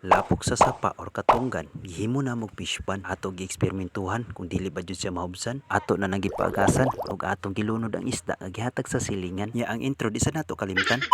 lapok sa sapa or katunggan gihimo na mog fish pan ato gieksperimentuhan kung dili ba jud siya mahubsan ato na nagipagasan ug atong gilunod ang isda nga gihatag sa silingan nya ang intro di sa nato kalimtan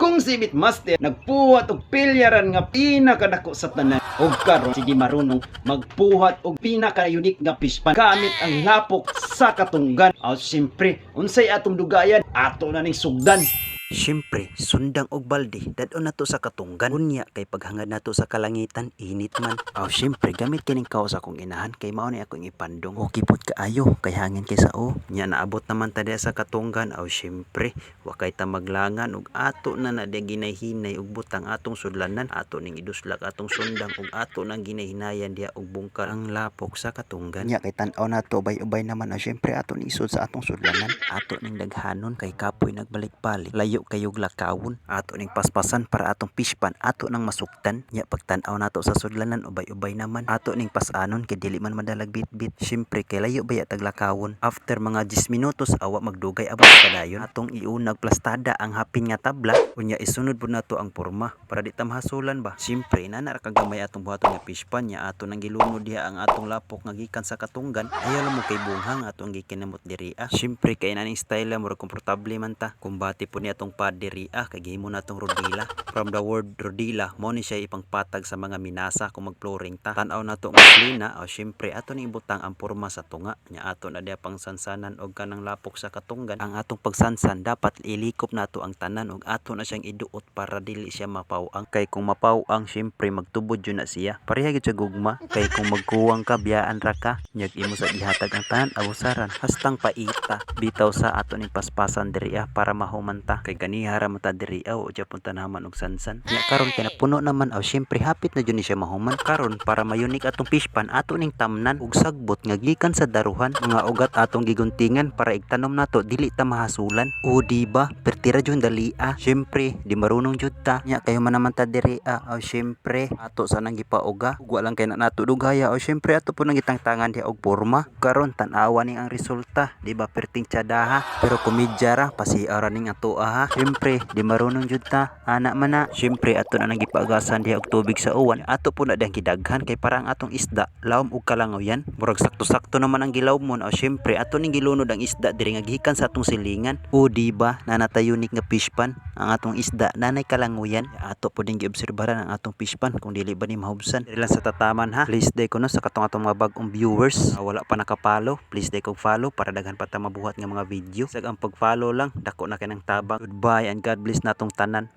Kung si Bitmaster nagpuhat og pilyaran nga pinakadako sa tanan og karon sige marunong magpuhat og pinaka-unique nga fish pan gamit ang lapok sa katunggan. Aw siyempre, unsay atong dugayan ato na ning sugdan. Siyempre, sundang og balde, dadon nato sa katunggan. Unya, kay paghangad nato sa kalangitan, init man. Aw, siyempre, gamit kining kaos akong inahan, kay mao ni akong ipandong. O, kipot kaayo, kay hangin kay sao. Nya, naabot naman ta sa katunggan. Aw, siyempre, wakay ta maglangan, ug ato na na ginayhinay, ug butang atong sudlanan. Ato ning iduslak atong sundang, ug ato nang ginahinayan diha, ug bungkal ang lapok sa katunggan. Nya, kay tan-aw nato, ubay-ubay naman. Aw, siyempre, ato ni isod sa atong sudlanan. Ato ning daghanon, kay kapoy nagbalik-balik. Layo kayog lakawon. Ato ning paspasan para atong fish pan ato nang masuktan. Nya pagtan-aw nato sa sudlanan. Ubay-ubay naman. Ato ning pasanon kay dili man madalag bit-bit. Syempre kay layo baya tag lakawon after mga 10 minutos awa magdugay abot kadayon atong iunag plastada ang hapin nga tabla. Unya isunod pud nato ang porma. Para di ta mahasulan ba? Syempre nana ra kagamay atong buhaton nga fish pan nya ato nang gilunod diha ang atong lapok nga gikan sa katunggan. Ayaw mo kay bunghang atong gikinamot diri ah. Syempre kay naning style mo komportable man ta. Kumbati po ni atong pad diri. Ah kay gihimo natong rodila from the word rodila mo ni siya ipangpatag sa mga minasa kung mag-flooring ta. Tan-aw nato nga klina o syempre ato ning ibutang ang porma sa tunga. Nya ato na diha pang sansanan og kanang lapok sa katunggan. Ang atong pagsansan dapat ilikop nato ang tanan og ato na siyang iduot para dili siya mapawang. Kay kung mapawang syempre magtubod yun na siya. Pareha gyud siya gugma. Kay kung magkuwang ka biyaan ra ka. Nyag imo sa ihatag ang tanan abusaran. Hastang paita bitaw sa ato ning paspasan diri ah para mahumanta kay ganiha ra mata diri. Aw o punta naman og sansan. Nya karon kay napuno naman. Aw syempre hapit na jud ni siya mahuman. Karon para mayunik atong fish pan ato ning tamnan ug sagbot nga gikan sa daruhan. Mga ugat atong giguntingan para igtanom nato dili ta mahasulan. O di ba? Pertira jud dali ah syempre di marunong jud ta. Nya kayo man naman ta diri ah aw syempre ato sa nang gipauga. Ug walang kay na nato dugaya aw syempre ato po nang gitangtangan diha og porma. Karon tan-awa ning ang resulta. Di ba perting tsadaha? Pero komedya ra pasiara ning ato ah ha di marunong jud ta. Ana man na. Syempre ato na nang gipagasan diha og tubig sa uwan. Ato po na diyang gidaghan kay parang atong isda. Lawom og kalangaw yan. Murag sakto-sakto naman ang gilaw mo o syempre ato ning gilunod ang isda. Diri nga gikan sa atong silingan. O di ba? Nanatayunik nga fish pan. Ang atong isda nanay kalangaw yan. Ato po ding giobserbahan ang atong fish pan. Kung dili ba ni mahubsan. Dili lang sa tataman ha? Please day ko no sa katong atong mga bagong viewers. Ah, wala pa nakapalo. Please day kog follow para daghan pa ta mabuhat nga mga video. Sag ang pag-follow lang dako na kay ng tabang goodbye and God bless natong tanan